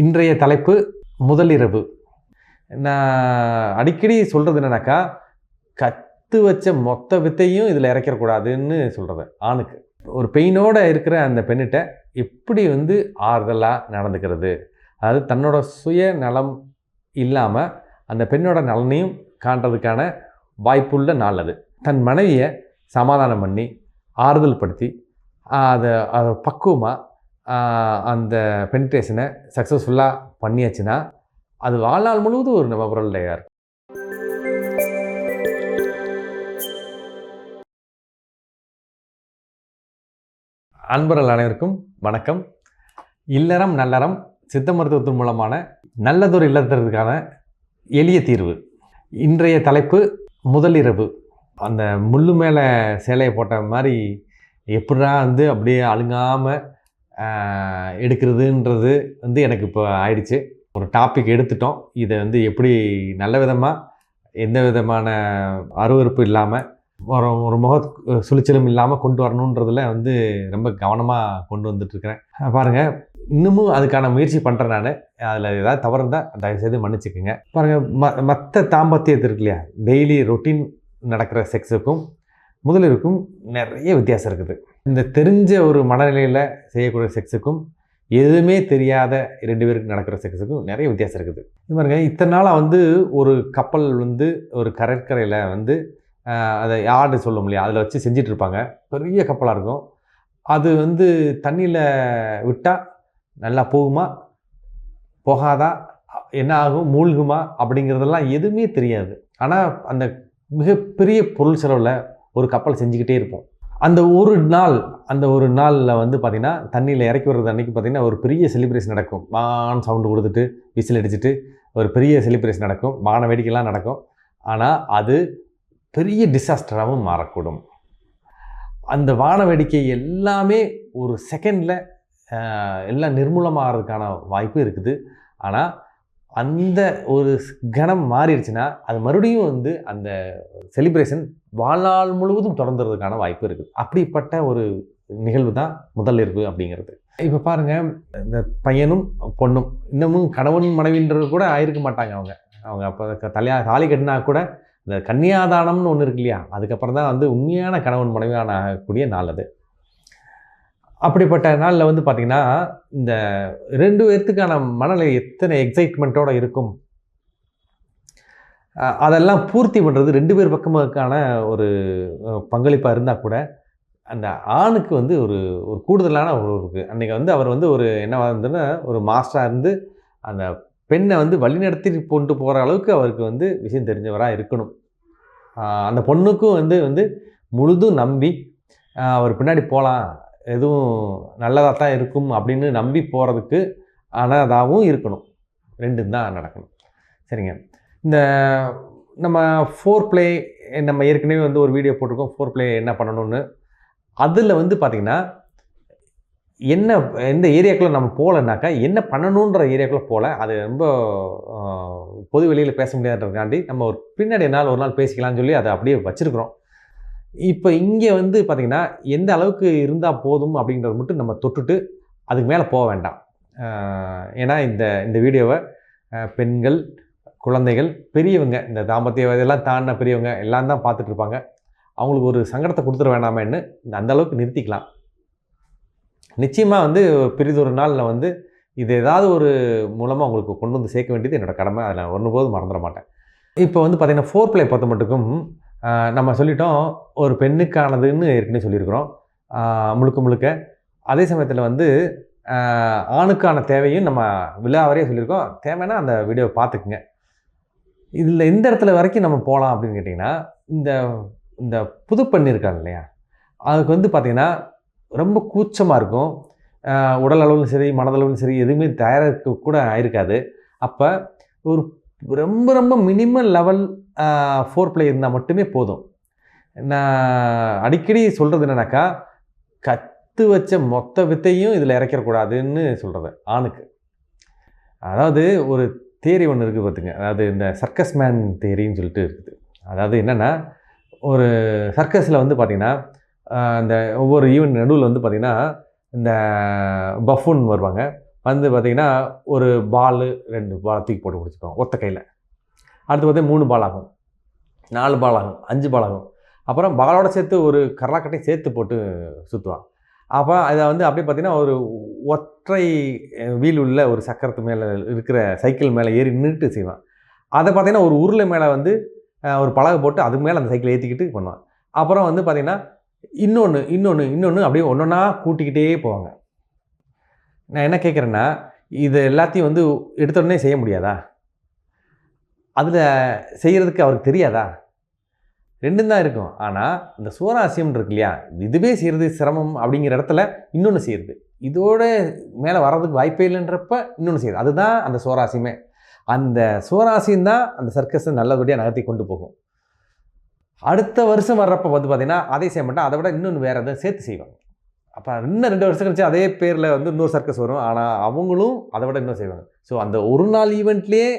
இன்றைய தலைப்பு முதலிரவு. நான் அடிக்கடி சொல்கிறது என்னன்னாக்கா கற்று வச்ச மொத்த வித்தையும் இதில் இறக்கக்கூடாதுன்னு சொல்கிறது ஆணுக்கு. ஒரு பெயினோட இருக்கிற அந்த பெண்ணிட்ட எப்படி வந்து ஆறுதலாக நடந்துக்கிறது? அதாவது தன்னோட சுய நலம் இல்லாமல் அந்த பெண்ணோட நலனையும் காண்றதுக்கான வாய்ப்புள்ள நாள் அது. தன் மனைவியை சமாதானம் பண்ணி ஆறுதல் படுத்தி அதை அதை பக்குவமாக அந்த பென்ட்ரேஷனை சக்ஸஸ்ஃபுல்லாக பண்ணியாச்சுன்னா அது வாழ்நாள் முழுவதும் ஒரு நம்ம பொருளையாக இருக்கும் அன்பர்கள் அனைவருக்கும் வணக்கம். இல்லறம் நல்லறம் சித்த மருத்துவத்தின் மூலமான நல்லதொரு இல்லத்திற்கான எளிய தீர்வு. இன்றைய தலைப்பு முதலிரவு அந்த முள்ளு மேலே சேலையை போட்ட மாதிரி எப்படா வந்து அப்படியே அழுங்காமல் எடுக்கிறதுன்றது வந்து எனக்கு இப்போ ஆயிடுச்சு. ஒரு டாபிக் எடுத்துட்டோம். இதை வந்து எப்படி நல்ல விதமாக எந்த விதமான அருவறுப்பு இல்லாமல் ஒரு ஒரு முக சுழிச்சலும் இல்லாமல் கொண்டு வரணுன்றதில் வந்து ரொம்ப கவனமாக கொண்டு வந்துட்டுருக்கிறேன். பாருங்கள் இன்னமும் அதுக்கான முயற்சி பண்ணுறேன் நான். அதில் ஏதாவது தவறு இருந்தால் தயவுசெய்து மன்னிச்சுக்கோங்க. பாருங்கள் ம மற்ற தாம்பத்தியத்து இருக்கு இல்லையா? டெய்லி ரொட்டீன் நடக்கிற செக்ஸுக்கும் முதலிற்கும் நிறைய வித்தியாசம் இருக்குது. இந்த தெரிஞ்ச ஒரு மனநிலையில் செய்யக்கூடிய செக்ஸுக்கும் எதுவுமே தெரியாத ரெண்டு பேருக்கு நடக்கிற செக்ஸுக்கும் நிறைய வித்தியாசம் இருக்குது. இது பாருங்க இத்தனை நாளாக வந்து ஒரு கப்பல் வந்து ஒரு கடற்கரையில் வந்து அதை யார்டு சொல்ல முடியாது. அதில் வச்சு செஞ்சிட்டு இருப்பாங்க பெரிய கப்பலாக இருக்கும். அது வந்து தண்ணியில் விட்டால் நல்லா போகுமா? போகாதா? என்ன ஆகும்? மூழ்குமா? அப்படிங்கிறதெல்லாம் எதுவுமே தெரியாது. ஆனால் அந்த மிகப்பெரிய பொருள் செலவில் ஒரு கப்பல் செஞ்சுக்கிட்டே இருப்போம். அந்த ஒரு நாள் அந்த ஒரு நாளில் வந்து பார்த்திங்கன்னா தண்ணியில் இறக்கி வர்றது அன்றைக்கி பார்த்திங்கன்னா ஒரு பெரிய செலிப்ரேஷன் நடக்கும். மான் சவுண்டு கொடுத்துட்டு விசில் அடிச்சுட்டு ஒரு பெரிய செலிப்ரேஷன் நடக்கும். வான வேடிக்கைலாம் நடக்கும். ஆனால் அது பெரிய டிசாஸ்டராகவும் மாறக்கூடும். அந்த வான வேடிக்கை எல்லாமே ஒரு செகண்டில் எல்லாம் நிர்மூலமாகிறதுக்கான வாய்ப்பு இருக்குது. ஆனால் அந்த ஒரு கணம் மாறிடுச்சுன்னா அது மறுபடியும் வந்து அந்த செலிப்ரேஷன் வாழ்நாள் முழுவதும் தொடர்ந்துறதுக்கான வாய்ப்பு இருக்குது. அப்படிப்பட்ட ஒரு நிகழ்வு தான் முதல் அப்படிங்கிறது. இப்போ பாருங்கள் இந்த பையனும் பொண்ணும் இன்னமும் கணவன் மனைவின்றது கூட ஆயிருக்க மாட்டாங்க அவங்க. அவங்க அப்போ தலையா தாலி கட்டினா கூட இந்த கன்னியாதானம்னு ஒன்று இருக்கு இல்லையா? அதுக்கப்புறம் தான் வந்து உண்மையான கணவன் மனைவியான ஆகக்கூடிய நாள் அது. அப்படிப்பட்ட நாளில் வந்து பார்த்திங்கன்னா இந்த ரெண்டு பேர்த்துக்கான மனநிலை எத்தனை எக்ஸைட்மெண்ட்டோடு இருக்கும்? அதெல்லாம் பூர்த்தி பண்ணுறது ரெண்டு பேர் பக்கமுக்கான ஒரு பங்களிப்பாக இருந்தால் கூட அந்த ஆணுக்கு வந்து ஒரு ஒரு கூடுதலான ஒரு இருக்குது அன்றைக்கி வந்து அவர் வந்து ஒரு என்ன இருந்ததுன்னா ஒரு மாஸ்டராக இருந்து அந்த பெண்ணை வந்து வழிநடத்தி கொண்டு போகிற அளவுக்கு அவருக்கு வந்து விஷயம் தெரிஞ்சவராக இருக்கணும். அந்த பொண்ணுக்கும் வந்து வந்து முழுதும் நம்பி அவர் பின்னாடி போகலாம் எதுவும் நல்லதாக தான் இருக்கும் அப்படின்னு நம்பி போகிறதுக்கு ஆனதாகவும் இருக்கணும். ரெண்டும் தான் நடக்கணும். சரிங்க. இந்த நம்ம ஃபோர் ப்ளே நம்ம ஏற்கனவே வந்து ஒரு வீடியோ போட்டிருக்கோம். ஃபோர் ப்ளே என்ன பண்ணணும்னு. அதில் வந்து பார்த்திங்கன்னா என்ன எந்த ஏரியாக்குள்ளே நம்ம போகலனாக்கா என்ன பண்ணணுன்ற ஏரியாக்குள்ளே போகல. அது ரொம்ப பொது வெளியில் பேச முடியாதுன்றதுக்காண்டி நம்ம ஒரு பின்னாடி நாள் ஒரு நாள் பேசிக்கலாம்னு சொல்லி அதை அப்படியே வச்சுருக்குறோம். இப்போ இங்கே வந்து பார்த்திங்கன்னா எந்த அளவுக்கு இருந்தால் போதும் அப்படின்றத மட்டும் நம்ம தொட்டுட்டு அதுக்கு மேலே போக வேண்டாம். ஏன்னா இந்த இந்த வீடியோவை பெண்கள் குழந்தைகள் பெரியவங்க இந்த தாம்பத்திய இதெல்லாம் தாண்டின பெரியவங்க எல்லாம் தான் பார்த்துட்ருப்பாங்க. அவங்களுக்கு ஒரு சங்கடத்தை கொடுத்துட வேணாமேன்னு அந்த அளவுக்கு நிறுத்திக்கலாம். நிச்சயமாக வந்து பெரிதொரு நாளில் வந்து இது ஏதாவது ஒரு மூலமாக உங்களுக்கு கொண்டு வந்து சேர்க்க வேண்டியது என்னோடய கடமை. அதில் ஒன்று போது மறந்துட மாட்டேன். இப்போ வந்து பார்த்திங்கன்னா ஃபோர் பிளே பொறுத்த மட்டுக்கும் நம்ம சொல்லிட்டோம் ஒரு பெண்ணுக்கானதுன்னு ஏற்கனவே சொல்லியிருக்கிறோம். முழுக்க முழுக்க. அதே சமயத்தில் வந்து ஆணுக்கான தேவையும் நம்ம விழாவரையே சொல்லியிருக்கோம். தேவைன்னா அந்த வீடியோவை பார்த்துக்குங்க. இதில் எந்த இடத்துல வரைக்கும் நம்ம போகலாம் அப்படின்னு கேட்டிங்கன்னா இந்த இந்த புது இருக்காங்க இல்லையா? அதுக்கு வந்து பார்த்திங்கன்னா ரொம்ப கூச்சமாக இருக்கும். உடல் அளவிலும் சரி மனதளவிலும் சரி எதுவுமே தயாராக கூட ஆயிருக்காது. அப்போ ஒரு ரொம்ப ரொம்ப மினிமம் லெவல் ஃபோர் பிளே இருந்தால் மட்டுமே போதும். நான் அடிக்கடி சொல்கிறது என்னன்னாக்கா கற்று வச்ச மொத்த வித்தையும் இதில் இறக்கிடக்கூடாதுன்னு சொல்கிறது ஆணுக்கு. அதாவது ஒரு தேரி ஒன்று இருக்குது பார்த்துங்க அதாவது இந்த சர்க்கஸ் மேன் தேரின்னு சொல்லிட்டு இருக்குது. அதாவது என்னென்னா ஒரு சர்க்கஸில் வந்து பார்த்திங்கன்னா இந்த ஒவ்வொரு ஈவெண்ட் நடுவில் வந்து பார்த்திங்கன்னா இந்த பஃபூன் வருவாங்க. வந்து பார்த்திங்கன்னா ஒரு பால் ரெண்டு பால் தூக்கி போட்டு பிடிச்சிப்பாங்க ஒத்த கையில். அடுத்து பார்த்தீங்கன்னா மூணு பால் ஆகும். நாலு பால் ஆகும் அஞ்சு பால் ஆகும். அப்புறம் பாலோட சேர்த்து ஒரு கரலாக்கட்டையும் சேர்த்து போட்டு சுற்றுவான் அப்போ அதை வந்து அப்படியே பார்த்தீங்கன்னா ஒரு ஒற்றை வீல் உள்ள ஒரு சக்கரத்து மேலே இருக்கிற சைக்கிள் மேலே ஏறி நின்றுட்டு செய்வான். அதை பார்த்தீங்கன்னா ஒரு உருளை மேலே வந்து ஒரு பலகை போட்டு அதுக்கு மேலே அந்த சைக்கிளை ஏற்றிக்கிட்டு பண்ணுவான். அப்புறம் வந்து பார்த்திங்கன்னா இன்னொன்று இன்னொன்று இன்னொன்று அப்படியே ஒன்றொன்றா கூட்டிக்கிட்டே போவாங்க. நான் என்ன கேட்குறேன்னா இது எல்லாத்தையும் வந்து எடுத்தோடனே செய்ய முடியாதா? அதில் செய்கிறதுக்கு அவருக்கு தெரியாதா? ரெண்டும் தான் இருக்கும். ஆனால் இந்த சுவராசியம் இருக்கு இல்லையா? இதுவே செய்கிறது சிரமம் அப்படிங்கிற இடத்துல இன்னொன்று செய்கிறது இதோட மேலே வர்றதுக்கு வாய்ப்பே இல்லைன்றப்ப இன்னொன்று செய்யுது அதுதான் அந்த சுவராசியமே. அந்த சுவராசியம் தான் அந்த சர்க்கஸை நல்லபடியாக நகர்த்தி கொண்டு போகும். அடுத்த வருஷம் வர்றப்ப வந்து பார்த்திங்கன்னா அதை செய்ய மாட்டேன் அதை விட இன்னொன்று வேறு எதாவது சேர்த்து செய்வாங்க. அப்போ இன்னும் ரெண்டு வருஷம் கழிச்சு அதே பேரில் வந்து இன்னொரு சர்க்கஸ் வரும். ஆனால் அவங்களும் அதை விட இன்னும் செய்வாங்க. ஸோ அந்த ஒரு நாள் ஈவெண்ட்லேயே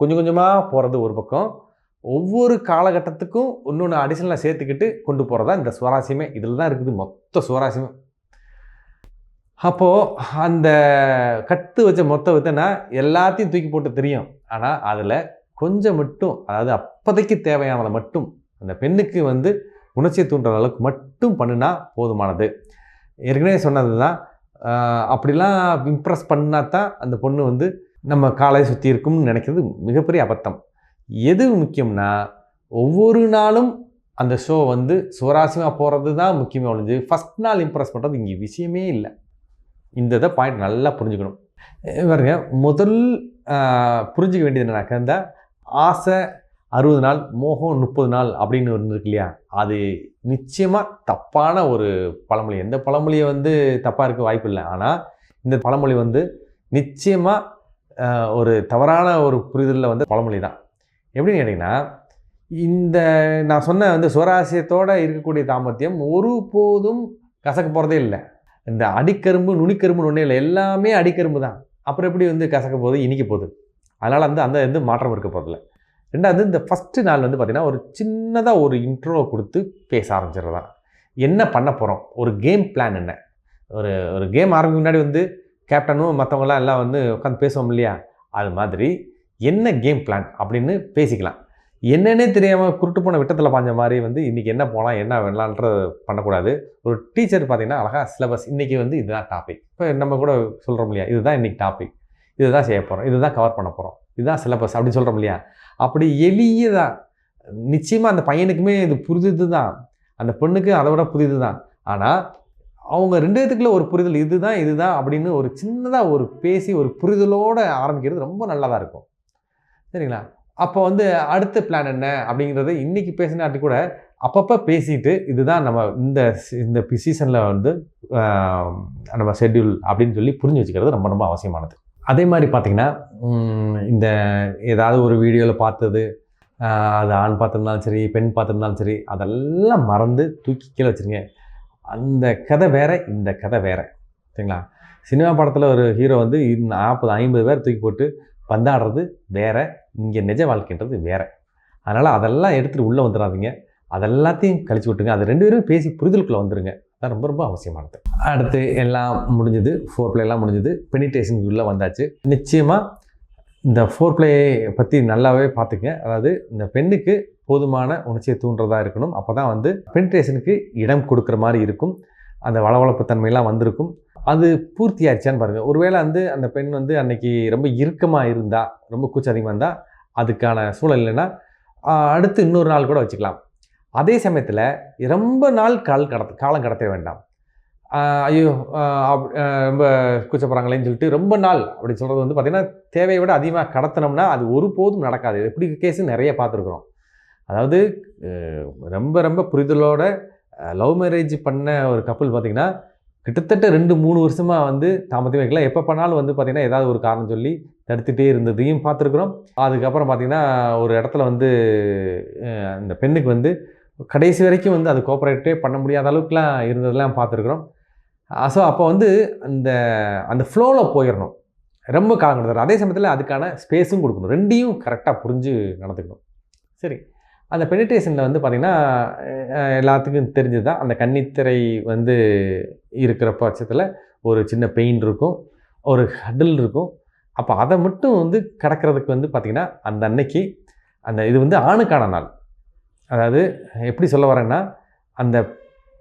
கொஞ்சம் கொஞ்சமாக போகிறது ஒரு பக்கம். ஒவ்வொரு காலகட்டத்துக்கும் இன்னொன்று அடிஷனலாக சேர்த்துக்கிட்டு கொண்டு போகிறதா இந்த சுவாரஸ்யமே. இதில் தான் இருக்குது மொத்த சுவாரஸ்யமே. அப்போது அந்த கட்டு வச்ச மொத்த வித்தனா எல்லாத்தையும் தூக்கி போட்டு தெரியும். ஆனால் அதில் கொஞ்சம் மட்டும் அதாவது அப்போதைக்கு தேவையானதை மட்டும் அந்த பெண்ணுக்கு வந்து உணர்ச்சியை தூண்டுற அளவுக்கு மட்டும் பண்ணுனா போதுமானது. ஏற்கனவே சொன்னது தான் அப்படிலாம் இம்ப்ரெஸ் பண்ணால் தான் அந்த பொண்ணு வந்து நம்ம காலை சுற்றி இருக்கும்னு நினைக்கிறது மிகப்பெரிய அபத்தம். எது முக்கியம்னா ஒவ்வொரு நாளும் அந்த ஷோ வந்து சுவராசியமாக போகிறது தான் முக்கியமே ஒழிஞ்சு ஃபஸ்ட் நாள் இம்ப்ரெஸ் பண்ணுறது இங்கே விஷயமே இல்லை. இந்த இதை பாயிண்ட் நல்லா புரிஞ்சுக்கணும். பாருங்க முதல் புரிஞ்சிக்க வேண்டியது என்னன்னாக்கா இந்த ஆசை அறுபது நாள் மோகம் முப்பது நாள் அப்படின்னு ஒன்று இல்லையா? அது நிச்சயமாக தப்பான ஒரு பழமொழி. எந்த பழமொழியை வந்து தப்பாக இருக்க வாய்ப்பு இல்லை. ஆனால் இந்த பழமொழி வந்து நிச்சயமாக ஒரு தவறான ஒரு புரிதலில் வந்து பழமொழி தான் எப்படின்னு கேட்டிங்கன்னா இந்த நான் சொன்ன வந்து சுவராசியத்தோடு இருக்கக்கூடிய தாம்பத்தியம் ஒருபோதும் கசக்க போகிறதே இல்லை. இந்த அடிக்கரும்பு நுனிக்கரும்புன்னு ஒன்றே இல்லை. எல்லாமே அடிக்கரும்பு தான் அப்புறம் எப்படி வந்து கசக்க போகுது? இனிக்க போகுது. அதனால் வந்து அந்த வந்து மாற்றம் இருக்க போகிறதில்ல ரெண்டாவது இந்த ஃபஸ்ட்டு நாள் வந்து பார்த்திங்கன்னா ஒரு சின்னதாக ஒரு இன்ட்ரோ கொடுத்து பேச ஆரம்பிச்சிடுறதான். என்ன பண்ண போகிறோம் ஒரு கேம் பிளான் என்ன? ஒரு ஒரு கேம் ஆரம்பிக்க முன்னாடி வந்து கேப்டனும் மற்றவங்களாம் எல்லாம் வந்து உட்காந்து பேசுவோம் இல்லையா? அது மாதிரி என்ன கேம் பிளான் அப்படின்னு பேசிக்கலாம். என்னன்னே தெரியாமல் குருட்டு போன விட்டத்தில் பாஞ்ச மாதிரி வந்து இன்றைக்கி என்ன போகலாம் என்ன வேணலான்ற பண்ணக்கூடாது. ஒரு டீச்சர் பார்த்திங்கன்னா அழகாக சிலபஸ் இன்றைக்கி வந்து இதுதான் டாபிக் இப்போ நம்ம கூட சொல்கிறோம் இல்லையா? இதுதான் இன்றைக்கி டாபிக் இதுதான் செய்ய போகிறோம் இதுதான் கவர் பண்ண போகிறோம் இதுதான் சிலபஸ் அப்படின்னு சொல்கிறோம் இல்லையா? அப்படி எளியதாக நிச்சயமாக அந்த பையனுக்குமே இது புரிஞ்சது தான் அந்த பெண்ணுக்கு அதை விட புரிது தான் ஆனால் அவங்க ரெண்டு பேத்துக்குள்ள ஒரு புரிதல் இதுதான் இதுதான் அப்படின்னு ஒரு சின்னதாக ஒரு பேசி ஒரு புரிதலோடு ஆரம்பிக்கிறது ரொம்ப நல்லதாக இருக்கும். சரிங்களா? அப்போ வந்து அடுத்த பிளான் என்ன அப்படிங்கிறது இன்றைக்கி பேசினாட்டி கூட அப்பப்போ பேசிட்டு இதுதான் நம்ம இந்த இந்த சீசனில் வந்து நம்ம ஷெட்யூல் அப்படின்னு சொல்லி புரிஞ்சு வச்சுக்கிறது ரொம்ப ரொம்ப அவசியமானது. அதே மாதிரி பார்த்திங்கன்னா இந்த ஏதாவது ஒரு வீடியோவில் பார்த்தது அது ஆண் பார்த்துருந்தாலும் சரி பெண் பார்த்துருந்தாலும் சரி அதெல்லாம் மறந்து தூக்கி கீழே வச்சுருங்க. அந்த கதை வேற இந்த கதை வேற. சரிங்களா? சினிமா படத்தில் ஒரு ஹீரோ வந்து நாற்பது ஐம்பது பேர் தூக்கி போட்டு பந்தாடுறது வேற இங்கே நிஜ வாழ்க்கைன்றது வேற. அதனால் அதெல்லாம் எடுத்துகிட்டு உள்ளே வந்துடாதீங்க அதெல்லாத்தையும் கழிச்சு விட்டுருங்க. அது ரெண்டு பேரும் பேசி புரிதலுக்குள்ளே வந்துருங்க. அதான் ரொம்ப ரொம்ப அவசியமானது. அடுத்து எல்லாம் முடிஞ்சது. ஃபோர் பிளே எல்லாம் முடிஞ்சது. பெனிட்ரேஷனுக்கு உள்ளே வந்தாச்சு. நிச்சயமாக இந்த ஃபோர் பிளே பற்றி நல்லாவே பார்த்துங்க அதாவது இந்த பெண்ணுக்கு போதுமான உணர்ச்சியை தூண்டுறதா இருக்கணும். அப்போ தான் வந்து பென்ட்ரேஷனுக்கு இடம் கொடுக்குற மாதிரி இருக்கும். அந்த வளவளப்பு தன்மையெல்லாம் வந்திருக்கும். அது பூர்த்தி ஆயிடுச்சான்னு பாருங்கள் ஒருவேளை வந்து அந்த பெண் வந்து அன்னைக்கு ரொம்ப இறுக்கமாக இருந்தால் ரொம்ப கூச்சம் அதிகமாக இருந்தால் அதுக்கான சூழல் இல்லைன்னா அடுத்து இன்னொரு நாள் கூட வச்சுக்கலாம். அதே சமயத்தில் ரொம்ப நாள் கால் கடத்த காலம் கடத்த வேண்டாம். ஐயோ அப்- ரொம்ப கூச்சப்படுறாங்களேன்னு சொல்லிட்டு ரொம்ப நாள் அப்படி சொல்கிறது வந்து பார்த்திங்கன்னா தேவையை விட அதிகமாக கடத்தினோம்னா அது ஒருபோதும் நடக்காது. எப்படி கேஸ் நிறைய பார்த்துருக்குறோம். அதாவது ரொம்ப ரொம்ப புரிதலோட லவ் மேரேஜ் பண்ண ஒரு கப்பல் பார்த்திங்கன்னா கிட்டத்தட்ட ரெண்டு மூணு வருஷமாக வந்து தாமதம் வைக்கலாம் எப்போ பண்ணாலும் வந்து பார்த்திங்கன்னா ஏதாவது ஒரு காரணம் சொல்லி தடுத்துகிட்டே இருந்ததையும் பார்த்துருக்குறோம். அதுக்கப்புறம் பார்த்திங்கன்னா ஒரு இடத்துல வந்து அந்த பெண்ணுக்கு வந்து கடைசி வரைக்கும் வந்து அது கோஆப்ரேட்டே பண்ண முடியாத அளவுக்குலாம் இருந்ததெல்லாம் பார்த்துருக்குறோம். ஸோ அப்போ வந்து அந்த அந்த ஃப்ளோவில் போயிடணும். ரொம்ப காலம் கொடுத்துரும் அதே சமயத்தில் அதுக்கான ஸ்பேஸும் கொடுக்கணும். ரெண்டையும் கரெக்டாக புரிஞ்சு நடந்துக்கணும். சரி. அந்த பெனிட்ரேஷனில் வந்து பார்த்திங்கன்னா எல்லாத்துக்கும் தெரிஞ்சது தான் அந்த கன்னித்திரை வந்து இருக்கிற பட்சத்தில் ஒரு சின்ன பெயின் இருக்கும். ஒரு ஹடில் இருக்கும். அப்போ அதை மட்டும் வந்து கடக்கிறதுக்கு வந்து பார்த்திங்கன்னா அந்த அன்னைக்கு அந்த இது வந்து ஆணுக்கான நாள். அதாவது எப்படி சொல்ல வரேன்னா அந்த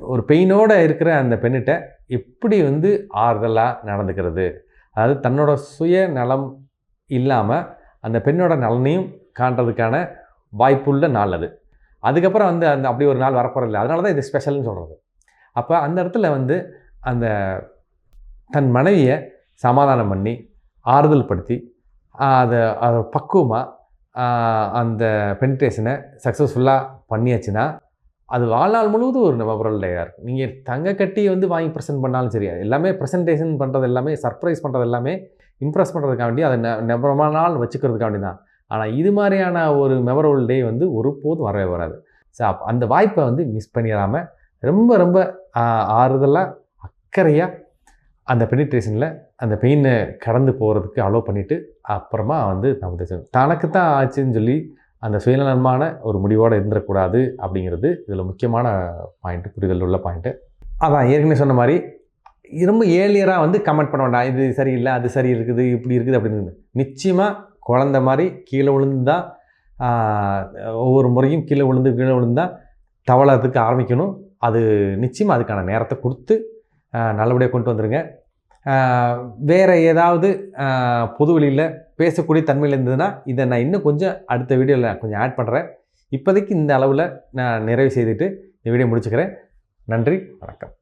ஒரு பெயினோட இருக்கிற அந்த பெண்ணிட்ட எப்படி வந்து ஆறுதலாக நடந்துக்கிறது? அதாவது தன்னோட சுய நலம் இல்லாமல் அந்த பெண்ணோட நலனையும் காண்றதுக்கான வாய்ப்புள்ள நாள் அது. அதுக்கப்புறம் வந்து அந்த அப்படி ஒரு நாள் வரப்போகிறதில்ல அதனால தான் இது ஸ்பெஷல்னு சொல்கிறது அப்போ அந்த இடத்துல வந்து அந்த தன் மனைவியை சமாதானம் பண்ணி ஆறுதல் படுத்தி அதை அதை பக்குவமாக அந்த பெனிட்ரேஷனை சக்ஸஸ்ஃபுல்லாக பண்ணியாச்சுன்னா அது வாழ்நாள் முழுவதும் ஒரு மெமரபிளாக இருக்கும். நீங்கள் தங்க கட்டி வந்து வாங்கி ப்ரெசென்ட் பண்ணாலும் சரி எல்லாமே ப்ரெசன்டேஷன் பண்ணுறது எல்லாமே சர்ப்ரைஸ் பண்ணுறது எல்லாமே இம்ப்ரெஸ் பண்ணுறதுக்காண்டி அதை நெபரமான நாள் வச்சுக்கிறதுக்காண்டி தான் ஆனால் இது மாதிரியான ஒரு மெமரபிள் டே வந்து ஒருபோதும் வரவே வராது. ஸோ அந்த வாய்ப்பை வந்து மிஸ் பண்ணிடாமல் ரொம்ப ரொம்ப ஆறுதலாக அக்கறையாக அந்த பெனிட்ரேஷனில் அந்த பெயினை கடந்து போகிறதுக்கு அலோவ் பண்ணிவிட்டு அப்புறமா வந்து நம்ம தனக்கு தான் ஆச்சுன்னு சொல்லி அந்த சுயநலமான ஒரு முடிவோடு இருந்துடக்கூடாது அப்படிங்கிறது இதில் முக்கியமான பாயிண்ட்டு புரிதல் உள்ள பாயிண்ட்டு அதான் ஏற்கனவே சொன்ன மாதிரி ரொம்ப ஏர்லியராக வந்து கமெண்ட் பண்ண வேண்டாம். இது சரியில்லை அது சரி இருக்குது இப்படி இருக்குது அப்படின்னு. நிச்சயமாக குழந்த மாதிரி கீழே விழுந்தா ஒவ்வொரு முறையும் கீழே விழுந்து கீழே விழுந்தா தவளத்துக்கு ஆரம்பிக்கணும். அது நிச்சயமாக அதுக்கான நேரத்தை கொடுத்து நல்லபடியாக கொண்டு வந்துடுங்க வேறு ஏதாவது பொது வழியில் பேசக்கூடிய தன்மையில் இருந்ததுன்னா இதை நான் இன்னும் கொஞ்சம் அடுத்த வீடியோவில் கொஞ்சம் ஆட் பண்ணுறேன் இப்போதைக்கு இந்த அளவில் நான் நிறைவு செய்துட்டு இந்த வீடியோ முடிச்சுக்கிறேன். நன்றி வணக்கம்.